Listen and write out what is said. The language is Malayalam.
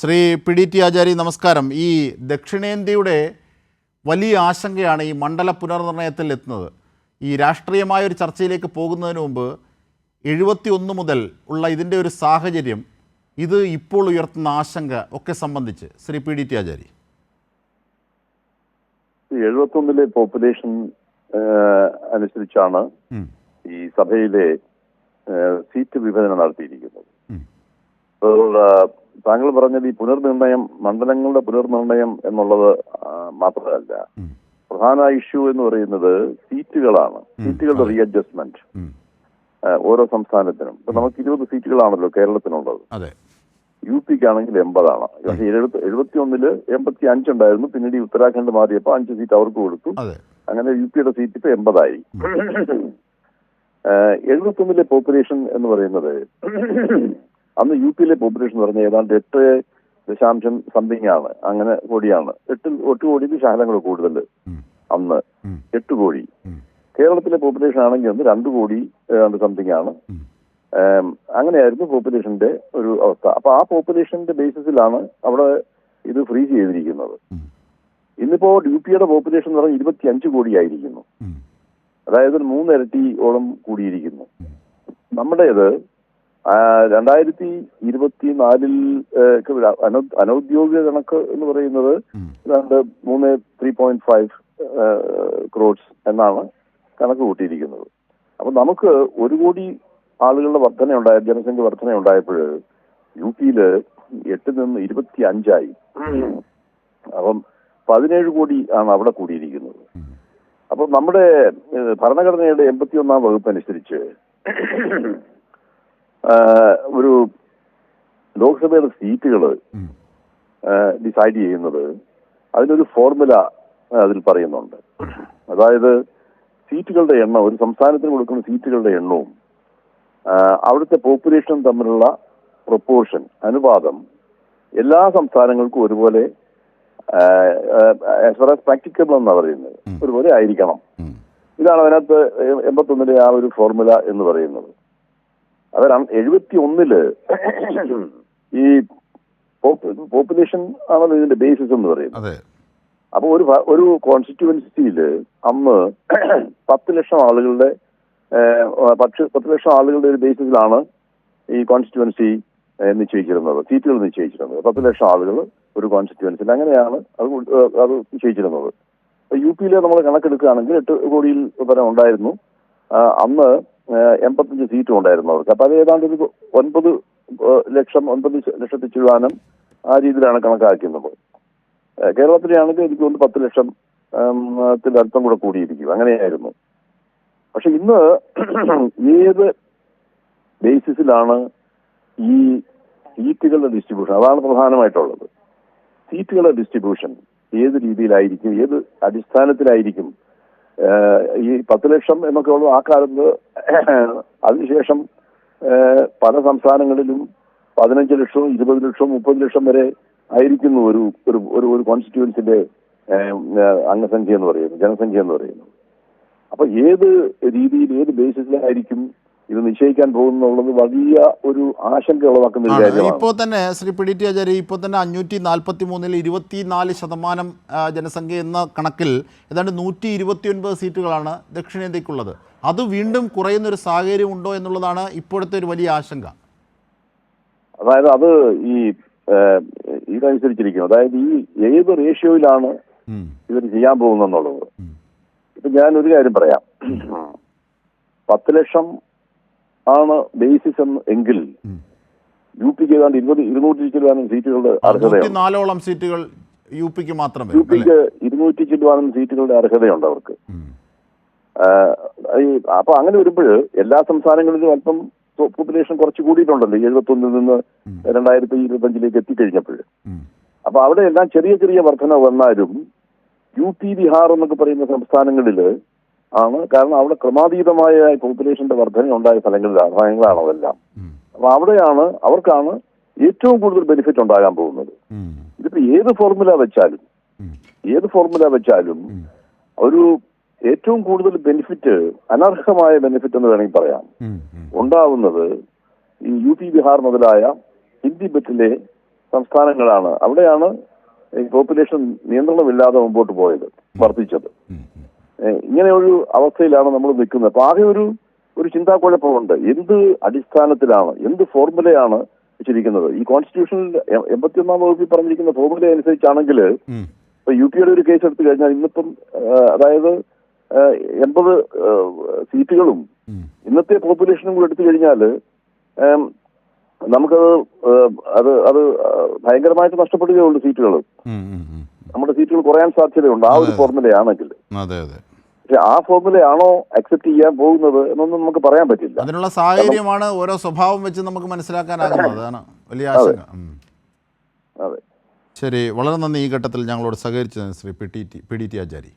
Shri P D T Achari നമസ്കാരം. ഈ ദക്ഷിണേന്ത്യയുടെ വലിയ ആശങ്കയാണ് ഈ മണ്ഡല പുനർനിർണയത്തിൽ എത്തുന്നത്. ഈ രാഷ്ട്രീയമായ ഒരു ചർച്ചയിലേക്ക് പോകുന്നതിന് മുമ്പ് എഴുപത്തി ഒന്ന് മുതൽ ഉള്ള ഇതിന്റെ ഒരു സാഹചര്യം ഇത് ഇപ്പോൾ ഉയർത്തുന്ന ആശങ്ക ഒക്കെ സംബന്ധിച്ച് Shri P D T Achari. എഴുപത്തൊന്നിലെ population അനുസരിച്ചാണ് ഈ സഭയിലെ സീറ്റ് വിഭജനം നടത്തിയിരിക്കുന്നത്. താങ്കൾ പറഞ്ഞത് ഈ പുനർനിർണയം മണ്ഡലങ്ങളുടെ പുനർനിർണയം എന്നുള്ളത് മാത്രമല്ല. പ്രധാന ഇഷ്യൂ എന്ന് പറയുന്നത് സീറ്റുകളാണ്. സീറ്റുകളുടെ റീഅഡ്ജസ്റ്റ്മെന്റ് അഡ്ജസ്റ്റ്മെന്റ് ഓരോ സംസ്ഥാനത്തിനും. ഇപ്പൊ നമുക്ക് ഇരുപത് സീറ്റുകളാണല്ലോ കേരളത്തിനുള്ളത്. യു പിക്ക് ആണെങ്കിൽ എൺപതാണ് പക്ഷേ എഴുപത്തി എഴുപത്തി ഒന്നിൽ എൺപത്തി അഞ്ചുണ്ടായിരുന്നു പിന്നീട് ഈ ഉത്തരാഖണ്ഡ് മാറിയപ്പോൾ അഞ്ച് സീറ്റ് അവർക്ക് കൊടുത്തു. അങ്ങനെ യു പിയുടെ സീറ്റ് ഇപ്പൊ എൺപതായി. എഴുപത്തി ഒന്നിലെ പോപ്പുലേഷൻ എന്ന് പറയുന്നത് അന്ന് യു പിയിലെ പോപ്പുലേഷൻ എന്ന് പറഞ്ഞാൽ ഏതാണ്ട് എട്ട് ദശാംശം സംതിങ് ആണ്. അങ്ങനെ കോടിയാണ്. എട്ട് എട്ട് കോടിക്ക് ശാലങ്ങൾ കൂടുതൽ അന്ന്. എട്ട് കോടി. കേരളത്തിലെ പോപ്പുലേഷൻ ആണെങ്കിൽ അന്ന് രണ്ട് കോടി ഏതാണ്ട് സംതിങ് ആണ്. അങ്ങനെയായിരുന്നു പോപ്പുലേഷന്റെ ഒരു അവസ്ഥ. അപ്പൊ ആ പോപ്പുലേഷന്റെ ബേസിസിലാണ് അവിടെ ഇത് ഫ്രീ ചെയ്തിരിക്കുന്നത്. ഇന്നിപ്പോ യു പിയുടെ പോപ്പുലേഷൻ എന്ന് പറഞ്ഞാൽ ഇരുപത്തി അഞ്ച് കോടിയായിരിക്കുന്നു. ആയിരിക്കുന്നു അതായത് മൂന്നിരട്ടിയോളം കൂടിയിരിക്കുന്നു. നമ്മുടേത് രണ്ടായിരത്തി ഇരുപത്തിനാലിൽ നാലിൽ ഒക്കെ ഒരു അനൗ- അനൗദ്യോഗിക കണക്ക് എന്ന് പറയുന്നത് രണ്ട് ഏതാണ്ട് മൂന്ന് ത്രീ പോയിന്റ് ഫൈവ് ക്രോഡ്സ് എന്നാണ് കണക്ക് കൂട്ടിയിരിക്കുന്നത്. അപ്പൊ നമുക്ക് ഒരു കോടി ആളുകളുടെ വർധന ഉണ്ടായ ജനസംഖ്യ വർധന ഉണ്ടായപ്പോൾ യു പിയിൽ എട്ട് നിന്ന് ഇരുപത്തി അഞ്ചായി അപ്പം പതിനേഴ് കോടി ആണ് അവിടെ കൂടിയിരിക്കുന്നത്. അപ്പൊ നമ്മുടെ ഭരണഘടനയുടെ എൺപത്തി ഒന്നാം വകുപ്പ് അനുസരിച്ച് ഒരു ലോക്സഭയുടെ സീറ്റുകൾ ഡിസൈഡ് ചെയ്യുന്നത് അതിനൊരു ഫോർമുല അതിൽ പറയുന്നുണ്ട്. അതായത് സീറ്റുകളുടെ എണ്ണം ഒരു സംസ്ഥാനത്തിന് കൊടുക്കുന്ന സീറ്റുകളുടെ എണ്ണവും അവിടുത്തെ പോപ്പുലേഷനും തമ്മിലുള്ള പ്രൊപ്പോർഷൻ അനുപാതം എല്ലാ സംസ്ഥാനങ്ങൾക്കും ഒരുപോലെ ആസ് ഫാർ ആസ് പ്രാക്ടിക്കബിൾ എന്നാണ് പറയുന്നത്. ഒരുപോലെ ആയിരിക്കണം. ഇതാണ് അതിനകത്ത് എൺപത്തൊന്നിലെ ആ ഒരു ഫോർമുല എന്ന് പറയുന്നത്. അത് എഴുപത്തി ഒന്നിൽ ഈ പോപ്പുലേഷൻ ആണല്ലോ ഇതിന്റെ ബേസിസ് എന്ന് പറയുന്നത്. അപ്പൊ ഒരു ഒരു കോൺസ്റ്റിറ്റ്യുവൻസിയിൽ അന്ന് പത്ത് ലക്ഷം ആളുകളുടെ പക്ഷ പത്ത് ലക്ഷം ആളുകളുടെ ഒരു ബേസിസിലാണ് ഈ കോൺസ്റ്റിറ്റ്യുവൻസി നിശ്ചയിച്ചിരുന്നത്. സീറ്റുകൾ നിശ്ചയിച്ചിരുന്നത്. പത്ത് ലക്ഷം ആളുകൾ ഒരു കോൺസ്റ്റിറ്റ്യുവൻസിൽ അങ്ങനെയാണ് അത് അത് നിശ്ചയിച്ചിരുന്നത്. യു പിയിലെ നമ്മൾ കണക്കെടുക്കുകയാണെങ്കിൽ എട്ട് കോടിയിൽ പരം ഉണ്ടായിരുന്നു. അന്ന് എൺപത്തഞ്ച് സീറ്റും ഉണ്ടായിരുന്നു അവർക്ക്. അപ്പൊ അത് ഏതാണ്ട് ഒരു ഒൻപത് ലക്ഷം ഒൻപത് ലക്ഷത്തി ചുഴാനും ആ രീതിയിലാണ് കണക്കാക്കുന്നത്. കേരളത്തിലാണെങ്കിൽ എനിക്ക് തോന്നുന്നു പത്ത് ലക്ഷം അല്പം കൂടെ കൂടിയിരിക്കും. അങ്ങനെയായിരുന്നു. പക്ഷെ ഇന്ന് ഏത് ബേസിസിലാണ് ഈ സീറ്റുകളുടെ ഡിസ്ട്രിബ്യൂഷൻ? അതാണ് പ്രധാനമായിട്ടുള്ളത്. സീറ്റുകളുടെ ഡിസ്ട്രിബ്യൂഷൻ ഏത് രീതിയിലായിരിക്കും ഏത് അടിസ്ഥാനത്തിലായിരിക്കും ഈ പത്ത് ലക്ഷം എന്നൊക്കെ ഉള്ളു ആ കാലത്ത് അതിനുശേഷം പല സംസ്ഥാനങ്ങളിലും പതിനഞ്ച് ലക്ഷവും ഇരുപത് ലക്ഷവും മുപ്പത് ലക്ഷം വരെ ആയിരിക്കുന്നു ഒരു ഒരു ഒരു ഒരു കോൺസ്റ്റിറ്റ്യുവൻസിന്റെ അംഗസംഖ്യ എന്ന് പറയുന്നത് ജനസംഖ്യ എന്ന് പറയുന്നത്. അപ്പൊ ഏത് രീതിയിൽ ഏത് ബേസിസിലായിരിക്കും ഇത് നിശ്ചയിക്കാൻ പോകുന്നുള്ളത് വലിയ ഒരു ആശങ്ക ഉളവാക്കുന്ന ഒരു. കാര്യമാണ്. ഇപ്പോൾ തന്നെ Shri P D T Acharya ഇപ്പോൾ തന്നെ അഞ്ഞൂറ്റി നാൽപ്പത്തി മൂന്നിൽ ഇരുപത്തിനാല് ശതമാനം ജനസംഖ്യ എന്ന കണക്കിൽ ഏതാണ്ട് നൂറ്റി ഇരുപത്തി ഒൻപത് സീറ്റുകളാണ് ദക്ഷിണേന്ത്യക്കുള്ളത്. അത് വീണ്ടും കുറയുന്ന ഒരു സാഹചര്യം ഉണ്ടോ എന്നുള്ളതാണ് ഇപ്പോഴത്തെ ഒരു വലിയ ആശങ്ക. അതായത് അത് ഈ ഇതനുസരിച്ചിരിക്കും അതായത് ഈ ഏത് റേഷ്യോയിലാണ് ഇവർ ചെയ്യാൻ പോകുന്നെന്നുള്ളത് ഇപ്പൊ ഞാൻ ഒരു കാര്യം പറയാം. പത്ത് ലക്ഷം ആണ് ബേസിസ് എന്ന് എങ്കിൽ. യു പിക്ക് ഏതാണ്ട് ഇരുപത് ഇരുന്നൂറ്റി ചില്ലുവാനും സീറ്റുകളുടെ അർഹതയാണ്. നാലോളം സീറ്റുകൾ യു പിക്ക് മാത്രമേ യു പിക്ക് ഇരുന്നൂറ്റി ചില്ലുവാനും സീറ്റുകളുടെ അർഹതയുണ്ട് അവർക്ക്. അപ്പൊ അങ്ങനെ വരുമ്പോൾ എല്ലാ സംസ്ഥാനങ്ങളിലും അല്പം പോപ്പുലേഷൻ കുറച്ച് കൂടിയിട്ടുണ്ടല്ലോ എഴുപത്തി ഒന്നിൽ നിന്ന് രണ്ടായിരത്തി ഇരുപത്തി അഞ്ചിലേക്ക് എത്തിക്കഴിഞ്ഞപ്പോൾ. ഉം, അപ്പൊ അവിടെ എല്ലാം ചെറിയ ചെറിയ വർധന വന്നാലും യു പി ബിഹാർ എന്നൊക്കെ പറയുന്ന സംസ്ഥാനങ്ങളിൽ ആണ്. കാരണം അവിടെ ക്രമാതീതമായ പോപ്പുലേഷന്റെ വർധന ഉണ്ടായ സ്ഥലങ്ങളിലാണ് സ്ഥലങ്ങളാണ് അതെല്ലാം. അപ്പൊ അവിടെയാണ് അവർക്കാണ് ഏറ്റവും കൂടുതൽ ബെനിഫിറ്റ് ഉണ്ടാകാൻ പോകുന്നത്. ഇതിപ്പോ ഏത് ഫോർമുല വെച്ചാലും ഏത് ഫോർമുല വെച്ചാലും ഒരു ഏറ്റവും കൂടുതൽ ബെനിഫിറ്റ് അനർഹമായ ബെനിഫിറ്റ് എന്ന് വേണമെങ്കിൽ പറയാം. ഉണ്ടാവുന്നത് ഈ യു പി ബിഹാർ മുതലായ ഹിന്ദി ബെറ്റിലെ സംസ്ഥാനങ്ങളാണ്. അവിടെയാണ് ഈ പോപ്പുലേഷൻ നിയന്ത്രണമില്ലാതെ മുമ്പോട്ട് പോയത് വർദ്ധിച്ചത്. ഇങ്ങനെ ഒരു അവസ്ഥയിലാണ് നമ്മൾ നിൽക്കുന്നത്. അപ്പൊ ആകെ ഒരു ഒരു ചിന്താക്കുഴപ്പമുണ്ട്. എന്ത് അടിസ്ഥാനത്തിലാണ് എന്ത് ഫോർമുലയാണ് വെച്ചിരിക്കുന്നത്? ഈ കോൺസ്റ്റിറ്റ്യൂഷനിൽ എൺപത്തിയൊന്നാം വകുപ്പിൽ പറഞ്ഞിരിക്കുന്ന ഫോർമുല അനുസരിച്ചാണെങ്കിൽ. ഇപ്പൊ യു പിയുടെ ഒരു കേസ് എടുത്തു കഴിഞ്ഞാൽ ഇന്നിപ്പം അതായത് എൺപത് സീറ്റുകളും ഇന്നത്തെ പോപ്പുലേഷനും കൂടെ എടുത്തു കഴിഞ്ഞാൽ നമുക്കത് അത് അത് ഭയങ്കരമായിട്ട് നഷ്ടപ്പെടുകയുള്ളൂ സീറ്റുകൾ. നമ്മുടെ സീറ്റുകൾ കുറയാൻ സാധ്യതയുണ്ട്. ആ ഒരു ഫോർമുലയാണെങ്കിൽ. അതെ അതെ. പക്ഷെ ആ ഫോർമുലയാണോ അക്സെപ്റ്റ് ചെയ്യാൻ പോകുന്നത് എന്നൊന്നും നമുക്ക് പറയാൻ പറ്റില്ല. അതിനുള്ള സാഹചര്യമാണ് ഓരോ സ്വഭാവം വെച്ച് നമുക്ക് മനസ്സിലാക്കാനാകുന്നത്. അതാണ് വലിയ ആശങ്ക. അതെ. ശരി വളരെ നന്ദി ഈ ഘട്ടത്തിൽ ഞങ്ങളോട് സഹകരിച്ചതിന് Shri P T P D T Achari.